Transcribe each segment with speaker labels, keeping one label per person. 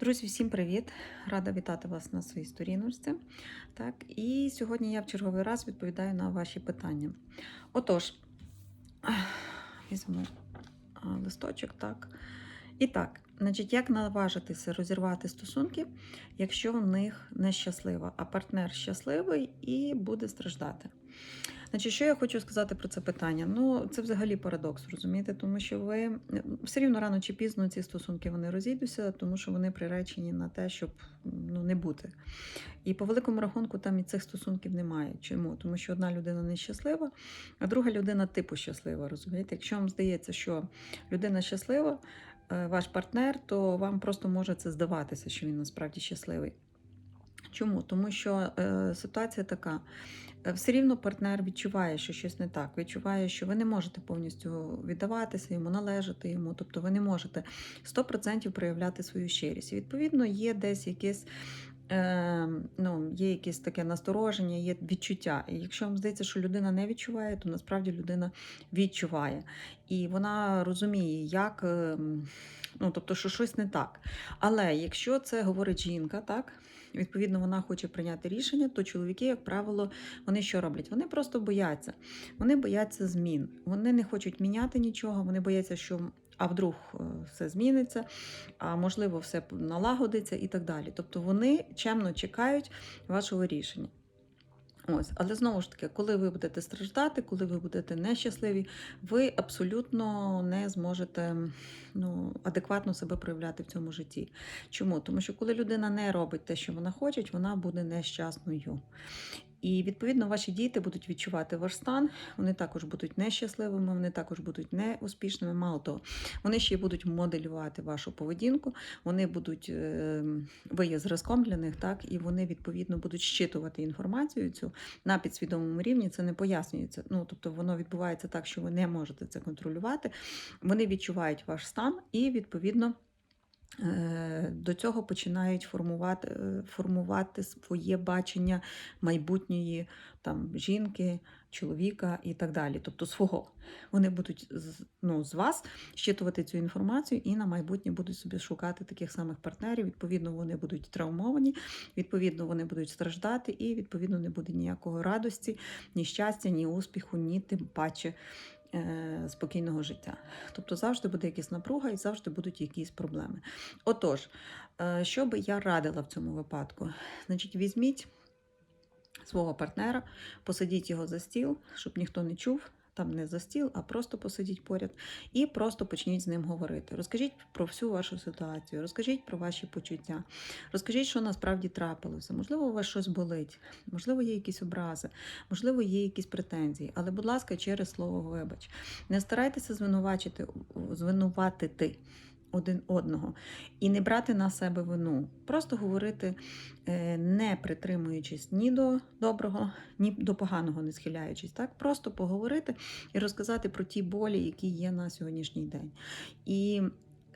Speaker 1: Друзі, всім привіт! Рада вітати вас на своїй сторіночці. Так, і сьогодні я в черговий раз відповідаю на ваші питання. Отож, візьму листочок, так. І так, значить, як наважитися розірвати стосунки, якщо в них нещаслива, а партнер щасливий і буде страждати. Значить, що я хочу сказати про це питання? Ну, це взагалі парадокс, розумієте, тому що ви все рівно рано чи пізно ці стосунки вони розійдуться, тому що вони приречені на те, щоб ну, не бути. І по великому рахунку там і цих стосунків немає. Чому? Тому що одна людина нещаслива, а друга людина типу щаслива. Розумієте? Якщо вам здається, що людина щаслива, е, ваш партнер, то вам просто може це здаватися, що він насправді щасливий. Чому? Тому що е, ситуація така. Е, Все рівно партнер відчуває, що щось не так. Відчуває, що ви не можете повністю віддаватися йому, належати йому. Тобто ви не можете 100% проявляти свою щирість. Відповідно, є десь якесь. Е, ну, є якесь таке настороження, є відчуття. І якщо вам здається, що людина не відчуває, то насправді людина відчуває. І вона розуміє, як, е, ну, тобто, що щось не так. Але якщо це говорить жінка, так, відповідно, вона хоче прийняти рішення, то чоловіки, як правило, вони що роблять? Вони просто бояться. Вони бояться змін. Вони не хочуть міняти нічого, вони бояться, що. А вдруг е, все зміниться, а можливо, все налагодиться і так далі. Тобто вони чемно чекають вашого рішення. Ось, але знову ж таки, коли ви будете страждати, коли ви будете нещасливі, ви абсолютно не зможете ну, адекватно себе проявляти в цьому житті. Чому? Тому що коли людина не робить те, що вона хоче, вона буде нещасною. І відповідно ваші діти будуть відчувати ваш стан, вони також будуть нещасливими, вони також будуть неуспішними. Мало того, вони ще й будуть моделювати вашу поведінку, вони будуть, е, ви є зразком для них, так, і вони відповідно будуть щитувати інформацію цю на підсвідомому рівні. Це не пояснюється. Ну, тобто воно відбувається так, що ви не можете це контролювати. Вони відчувають ваш стан і відповідно. Е, До цього починають формувати, е, формувати своє бачення майбутньої там, жінки, чоловіка і так далі. Тобто свого. Вони будуть ну, з вас щитувати цю інформацію і на майбутнє будуть собі шукати таких самих партнерів. Відповідно, вони будуть травмовані, відповідно, вони будуть страждати, і відповідно не буде ніякого радості, ні щастя, ні успіху, ні тим паче спокійного життя. Тобто завжди буде якась напруга і завжди будуть якісь проблеми. Отож, е, що би я радила в цьому випадку? Значить, візьміть свого партнера, посадіть його за стіл, щоб ніхто не чув. Там не за стіл, а просто посидіть поряд і просто почніть з ним говорити. Розкажіть про всю вашу ситуацію, розкажіть про ваші почуття, розкажіть, що насправді трапилося. Можливо, у вас щось болить, можливо, є якісь образи, можливо, є якісь претензії. Але, будь ласка, через слово вибач. Не старайтеся звинувачити, звинуватити один одного і не брати на себе вину. Просто говорити, е, не притримуючись ні до доброго, ні до поганого не схиляючись. Так? Просто поговорити і розказати про ті болі, які є на сьогоднішній день. І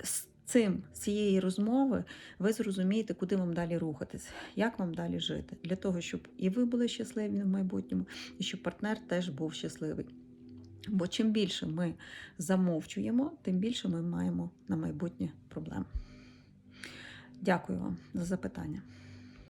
Speaker 1: з цим, з цієї розмови, ви зрозумієте, куди вам далі рухатись, як вам далі жити, для того, щоб і ви були щасливі в майбутньому, і щоб партнер теж був щасливий. Бо чим більше ми замовчуємо, тим більше ми маємо на майбутнє проблем. Дякую вам за запитання.